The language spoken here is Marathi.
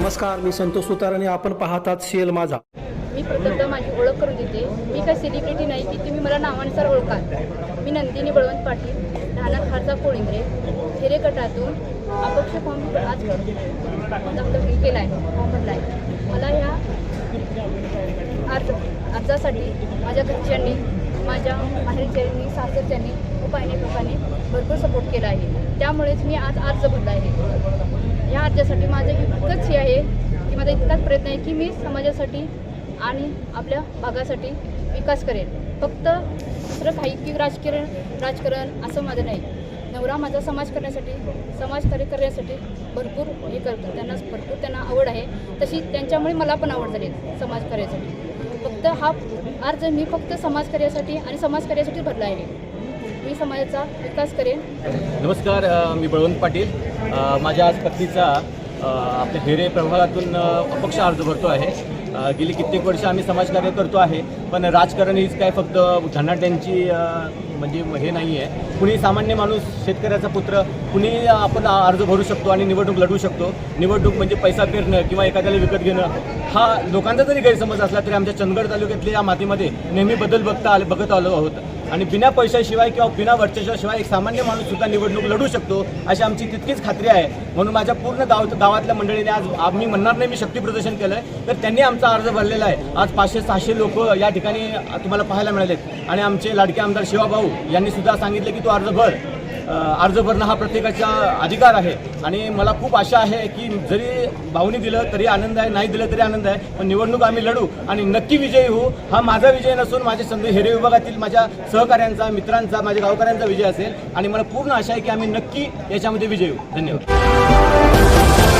नमस्कार मी संतोष सुतार आणि आपण पाहतात शेल माझा. मी प्रथमतः माझी ओळख करून देते. मी काही सेलिब्रिटी नाही की तुम्ही मला नावानुसार ओळखाल. मी नंदिनी बळवंत पाटील राहणार खारचा कोळिंद्रे हिरे गटातून अपक्ष फॉर्म आज दगदग केला आहे फॉर्म भरला आहे मला ह्या अर्ज अर्जासाठी माझ्या घरच्यांनी माझ्या माहेरच्यांनी सासरच्यांनी उपायने लोकांनी भरपूर सपोर्ट केला आहे. त्यामुळेच मी आज अर्ज भरला आहे. समाजासाठी माझं इतकंच हे आहे की माझा इतकाच प्रयत्न आहे की मी समाजासाठी आणि आपल्या भागासाठी विकास करेन. फक्त दुसरं काही की राजकारण राजकारण असं माझं नाही. नवरा माझा समाज करण्यासाठी समाजकार्य करण्यासाठी भरपूर हे करतो. त्यांना भरपूर त्यांना आवड आहे. तशी त्यांच्यामुळे मला पण आवड झाली समाजकार्यासाठी फक्त हा अर्ज मी फक्त समाजकार्यासाठी आणि समाजकार्यासाठी भरला आहे. मी समाजाचा विकास करेन. नमस्कार मी बळवंत पाटील. माझ्या आज पत्नीचा आपल्या हेरे प्रभागातून अपक्ष अर्ज भरतो आहे. गेली कित्येक वर्ष आम्ही समाजकार्य करतो आहे पण राजकारण हीच काय फक्त धनाट्यांची म्हणजे हे नाही आहे कुणी सामान्य माणूस शेतकऱ्याचा पुत्र कुणी आपण अर्ज भरू शकतो आणि निवडणूक लढवू शकतो. निवडणूक म्हणजे पैसा पेरणं किंवा एखाद्याला विकत घेणं हा लोकांचा जरी गैरसमज असला तरी आमच्या चंदगड तालुक्यातल्या या मातीमध्ये नेहमी बदल बघता आले बघत आलो आहोत. आणि बिना पैशाशिवाय किंवा बिना वर्चस्वाशिवाय एक सामान्य माणूस सुद्धा निवडणूक लढू शकतो अशी आमची तितकीच खात्री आहे. म्हणून माझ्या पूर्ण गाव गावातल्या मंडळीने आज आम्ही म्हणणार नाही मी शक्ती प्रदर्शन केलं आहे तर त्यांनी आमचा अर्ज भरलेला आहे. आज पाचशे सहाशे लोक या ठिकाणी तुम्हाला पाहायला मिळालेत. आणि आमचे लाडके आमदार शिवाभाऊ यांनी सुद्धा सांगितले की तू अर्ज भर. अर्ज भरणं हा प्रत्येकाचा अधिकार आहे. आणि मला खूप आशा आहे की जरी भाऊनी दिलं तरी आनंद आहे नाही दिलं तरी आनंद आहे पण निवडणूक आम्ही लढू आणि नक्की विजयी होऊ हा माझा विजय नसून माझे संधी हेरे विभागातील माझ्या सहकाऱ्यांचा मित्रांचा माझ्या गावकऱ्यांचा विजय असेल. आणि मला पूर्ण आशा आहे की आम्ही नक्की याच्यामध्ये विजयी होऊ. धन्यवाद.